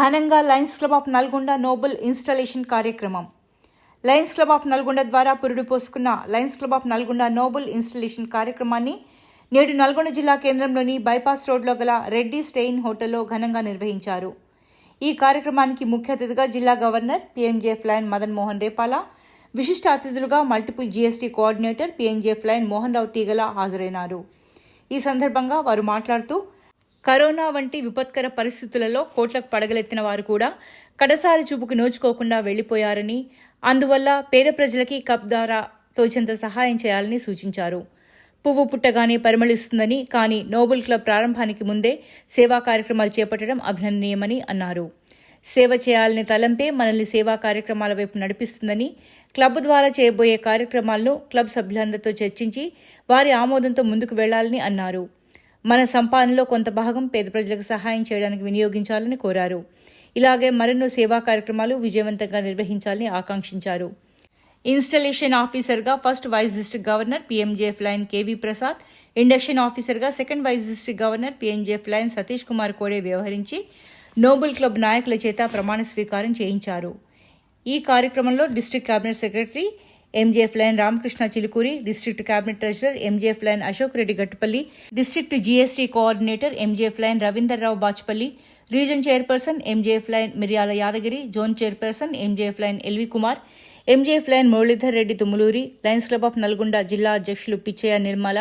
ఘనంగా lions club of Nalgonda noble installation కార్యక్రమం. Lions club of Nalgonda ద్వారా పురుడు పోసుకున్న lions club of Nalgonda noble installation కార్యక్రమాన్ని నేడు నల్గొండ జిల్లా కేంద్రంలోని బైపాస్ రోడ్లో గల రెడ్డి స్టెయిన్ హోటల్లో ఘనంగా నిర్వహించారు. ఈ కార్యక్రమానికి ముఖ్య అతిథిగా జిల్లా governor PMJF lion Madan Mohan Repala విశిష్ట అతిథులుగా multiple GST coordinator PMJF lion Mohan Rao Teegala హాజరైనారు. ఈ సందర్భంగా వారు మాట్లాడుతూ కరోనా వంటి విపత్కర పరిస్థితులలో కోట్లకు పడగలెత్తిన వారు కూడా కడసారి చూపుకు నోచుకోకుండా వెళ్ళిపోయారని అందువల్ల పేద ప్రజలకి కప్ ద్వారా తోచంత సహాయం చేయాలని సూచించారు. పువ్వు పుట్టగానే పరిమళిస్తుందని కానీ నోబెల్ క్లబ్ ప్రారంభానికి ముందే సేవా కార్యక్రమాలు చేపట్టడం అభినందనీయమని అన్నారు. సేవ చేయాలనే తలంపే మనల్ని సేవా కార్యక్రమాల వైపు నడిపిస్తుందని క్లబ్ ద్వారా చేయబోయే కార్యక్రమాలను క్లబ్ సభ్యులందరితో చర్చించి వారి ఆమోదంతో ముందుకు వెళ్ళాలని అన్నారు. మన సంపాదనలో కొంత భాగం పేద ప్రజలకు సహాయం చేయడానికి వినియోగించాలని కోరారు. ఇలాగే మరెన్నో సేవా కార్యక్రమాలు విజయవంతంగా నిర్వహించాలని ఆకాంక్షించారు. ఇన్స్టలేషన్ ఆఫీసర్గా first vice district governor PMJF lion K V Prasad induction ఆఫీసర్గా second vice district governor PMJF lion Satish Kumar Kode వ్యవహరించి నోబెల్ క్లబ్ నాయకుల చేత ప్రమాణ స్వీకారం చేయించారు. ఈ కార్యక్రమంలో district cabinet secretary MJF lion Ramakrishna Chilukuri district cabinet treasurer MJF lion Ashok Reddy Gattupalli district GST coordinator MJF lion Ravinder Rao Bachpalli region chairperson MJF lion Miryala Yadagiri zone chairperson MJF lion LV Kumar MJF lion Muralidhar Reddy Tummuluri Lions club of Nalgonda జిల్లా అధ్యక్షులు Pichaiah Nirmala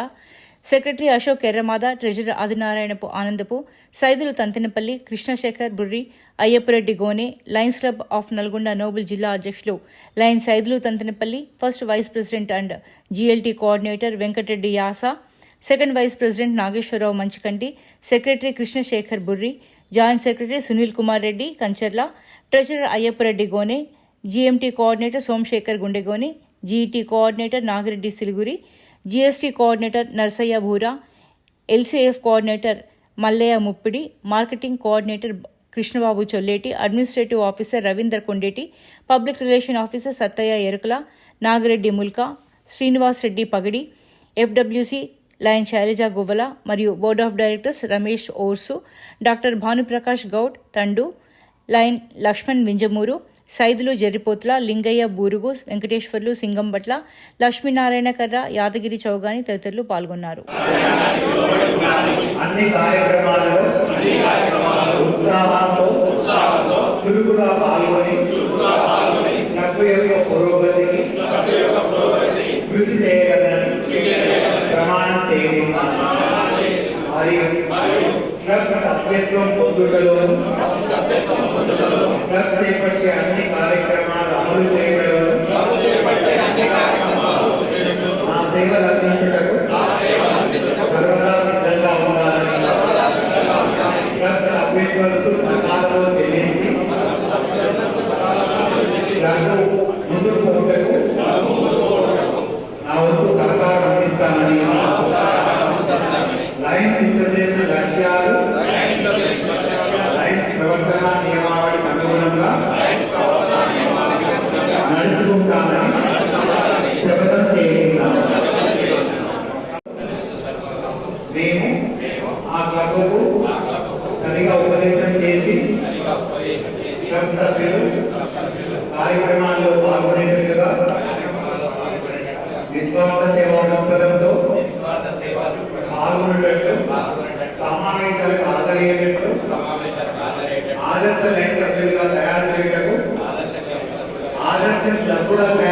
secretary Ashok Erramada treasurer ఆదినారాయణపు ఆనందపు Saidulu Thantenapalli Krishnasekhar Burri Ayyappareddy Gone Lions club of Nalgonda noble జిల్లా అధ్యక్షులు lions Saidulu Tantenapalli first vice president and GLT coordinator Venkatreddy Yasa second vice president Nageswararao Manchikanti secretary Krishnashekhar Burri joint secretary Sunil Kumar Reddy Kancharla treasurer Ayyappareddy Gone GMT coordinator Somashekhar Gundegoni GET coordinator Nagireddy Siliguri GST coordinator Narsaiah Bhura LCF coordinator Mallaiah Muppidi marketing coordinator Krishnababu Cholleti administrative officer Ravinder Kondeti public relation officer Sattaiah Erukala Nagireddy Mulka Srinivas Reddy Pagidi FWC lion Shailaja Guvvala మరియు board of directors Ramesh Orsu doctor Bhanuprakash Goud Thandu lion Laxman Vinjamuru Saidulu Jarripothula Lingaiah Burugu Venkateswarlu Singambatla Lakshminarayana Karra Yadagiri Chougani తదితరులు పాల్గొన్నారు. అన్ని కార్యక్రమాలలో ఉత్సాహంతో చురుకుగా పాల్గొని club యొక్క పురోగతికి కృషి చేయగలని ప్రమాణం చేయనున్నాను మరియు సభ్యత్వం పొందుటలోను క్లబ్ చేపట్టే అన్ని కార్యక్రమాలు అమలు చేయడంలోను నా సేవలు అందించుటకు సర్వదా సిద్ధంగా ఉండాలని క్లబ్ క్లబ్కు సరిగా ఉపదేశం చేసి క్లబ్ సభ్యులు కార్యక్రమాల్లో పాల్గొనేట్టుగా నిస్వార్థ సేవా దృక్పథంతో పాల్గొనేటట్లు సమావేశాలకు హాజరయ్యేటట్లు ఆదర్శ లైన్ సభ్యులుగా తయారు చేయటకు ఆదర్శ తయారు చేయటకు